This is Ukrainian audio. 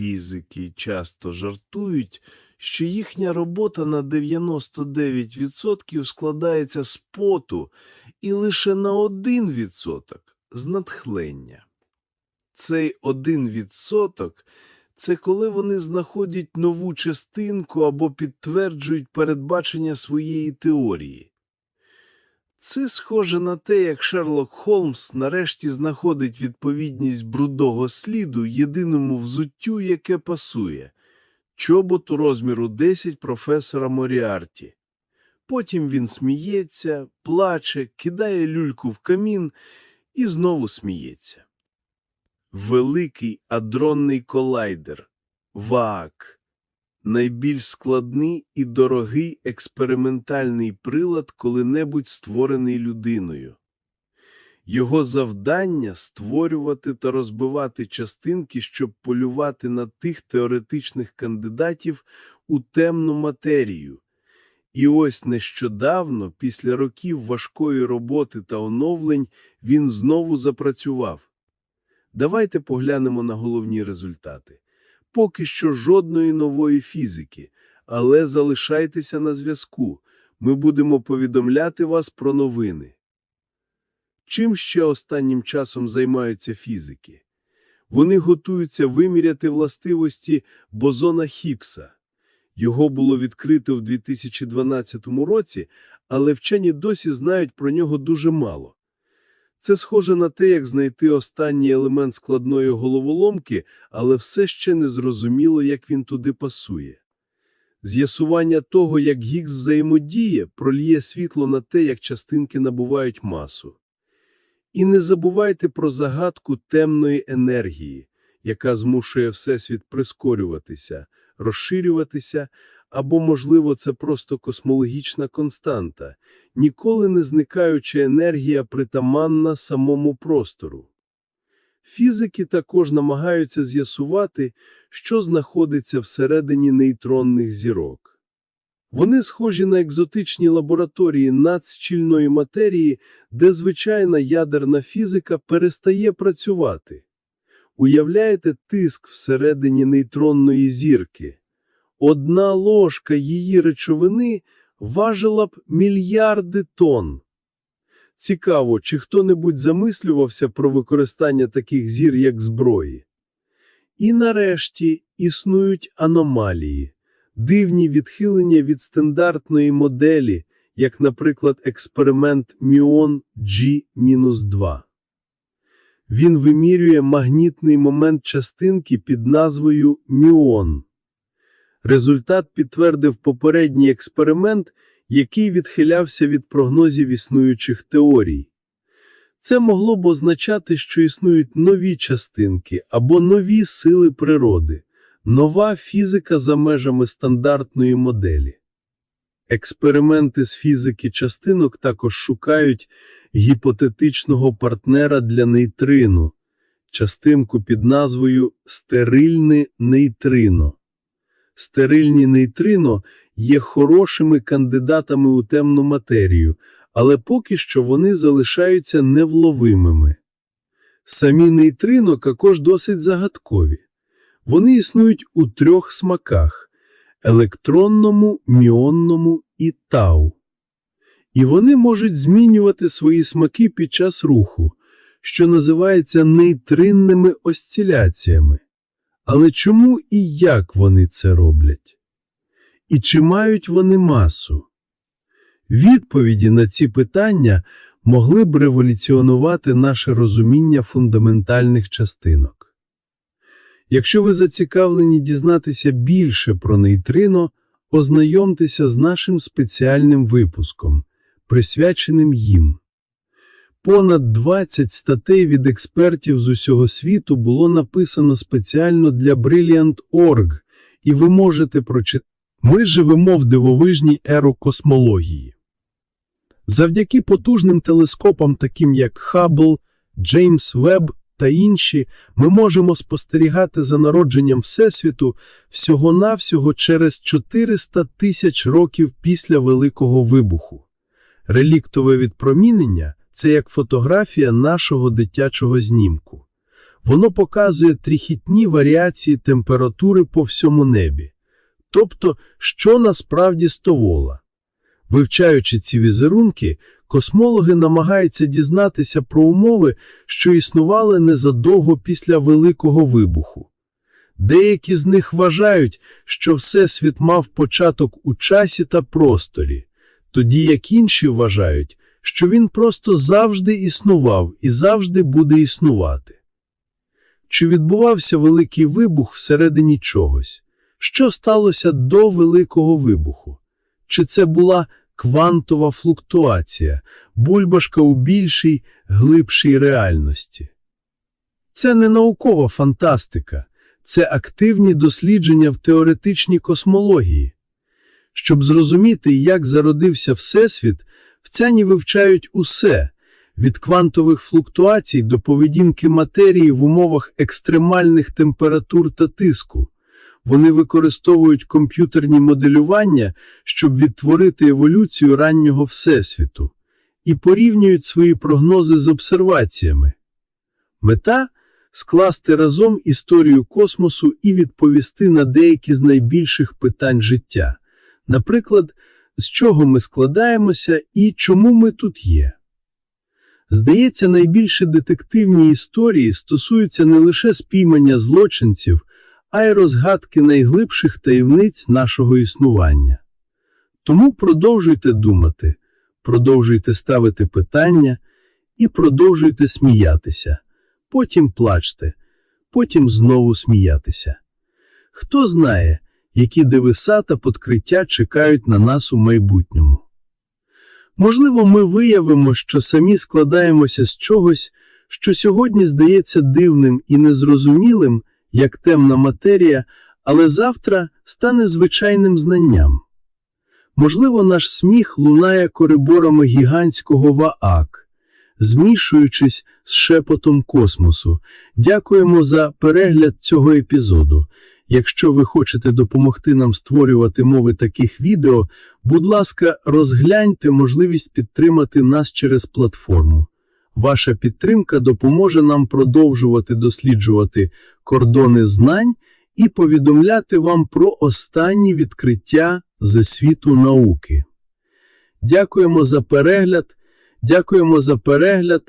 Фізики часто жартують, що їхня робота на 99% складається з поту і лише на 1% з натхнення. Цей 1% – це коли вони знаходять нову частинку або підтверджують передбачення своєї теорії. Це схоже на те, як Шерлок Холмс нарешті знаходить відповідність брудого сліду єдиному взуттю, яке пасує – чоботу розміру 10 професора Моріарті. Потім він сміється, плаче, кидає люльку в камін і знову сміється. Великий адронний колайдер – ВААК – найбільш складний і дорогий експериментальний прилад, коли-небудь створений людиною. Його завдання – створювати та розбивати частинки, щоб полювати на тих теоретичних кандидатів у темну матерію. І ось нещодавно, після років важкої роботи та оновлень, він знову запрацював. Давайте поглянемо на головні результати. Поки що жодної нової фізики, але залишайтеся на зв'язку. Ми будемо повідомляти вас про новини. Чим ще останнім часом займаються фізики? Вони готуються виміряти властивості бозона Хіггса. Його було відкрито в 2012 році, але вчені досі знають про нього дуже мало. Це схоже на те, як знайти останній елемент складної головоломки, але все ще не зрозуміло, як він туди пасує. З'ясування того, як Гіггс взаємодіє, проліє світло на те, як частинки набувають масу. І не забувайте про загадку темної енергії, яка змушує Всесвіт прискорюватися, розширюватися, або, можливо, це просто космологічна константа, ніколи не зникаюча енергія притаманна самому простору. Фізики також намагаються з'ясувати, що знаходиться всередині нейтронних зірок. Вони схожі на екзотичні лабораторії надщільної матерії, де звичайна ядерна фізика перестає працювати. Уявляєте тиск всередині нейтронної зірки? Одна ложка її речовини важила б мільярди тонн. Цікаво, чи хто-небудь замислювався про використання таких зір як зброї. І нарешті існують аномалії, дивні відхилення від стандартної моделі, як, наприклад, експеримент Міон G-2. Він вимірює магнітний момент частинки під назвою Міон. Результат підтвердив попередній експеримент, який відхилявся від прогнозів існуючих теорій. Це могло б означати, що існують нові частинки або нові сили природи, нова фізика за межами стандартної моделі. Експерименти з фізики частинок також шукають гіпотетичного партнера для нейтрину, частинку під назвою стерильне нейтрино. Стерильні нейтрино є хорошими кандидатами у темну матерію, але поки що вони залишаються невловимими. Самі нейтрино також досить загадкові. Вони існують у трьох смаках – електронному, міонному і тау. І вони можуть змінювати свої смаки під час руху, що називається нейтринними осциляціями. Але чому і як вони це роблять? І чи мають вони масу? Відповіді на ці питання могли б революціонувати наше розуміння фундаментальних частинок. Якщо ви зацікавлені дізнатися більше про нейтрино, ознайомтеся з нашим спеціальним випуском, присвяченим їм. Понад 20 статей від експертів з усього світу було написано спеціально для Brilliant.org, і ви можете прочитати. Ми живемо в дивовижній еру космології. Завдяки потужним телескопам, таким як Хаббл, Джеймс Веб та інші, ми можемо спостерігати за народженням Всесвіту всього-навсього через 400 тисяч років після Великого Вибуху. Реліктове відпромінення – це як фотографія нашого дитячого знімку. Воно показує тріхітні варіації температури по всьому небі. Тобто, що насправді стовола. Вивчаючи ці візерунки, космологи намагаються дізнатися про умови, що існували незадовго після Великого вибуху. Деякі з них вважають, що Всесвіт мав початок у часі та просторі, тоді як інші вважають, що він просто завжди існував і завжди буде існувати. Чи відбувався великий вибух всередині чогось? Що сталося до Великого вибуху? Чи це була квантова флуктуація, бульбашка у більшій, глибшій реальності? Це не наукова фантастика, це активні дослідження в теоретичній космології. Щоб зрозуміти, як зародився Всесвіт, вцяні вивчають усе від квантових флуктуацій до поведінки матерії в умовах екстремальних температур та тиску. Вони використовують комп'ютерні моделювання, щоб відтворити еволюцію раннього Всесвіту, і порівнюють свої прогнози з обсерваціями. Мета скласти разом історію космосу і відповісти на деякі з найбільших питань життя. Наприклад, з чого ми складаємося і чому ми тут є. Здається, найбільші детективні історії стосуються не лише спіймання злочинців, а й розгадки найглибших таємниць нашого існування. Тому продовжуйте думати, продовжуйте ставити питання і продовжуйте сміятися, потім плачте, потім знову сміятися. Хто знає, які дивиса та подкриття чекають на нас у майбутньому. Можливо, ми виявимо, що самі складаємося з чогось, що сьогодні здається дивним і незрозумілим, як темна матерія, але завтра стане звичайним знанням. Можливо, наш сміх лунає коридорами гігантського ваак, змішуючись з шепотом космосу. Дякуємо за перегляд цього епізоду. Якщо ви хочете допомогти нам створювати мови таких відео, будь ласка, розгляньте можливість підтримати нас через платформу. Ваша підтримка допоможе нам продовжувати досліджувати кордони знань і повідомляти вам про останні відкриття зі світу науки. Дякуємо за перегляд. Дякуємо за перегляд.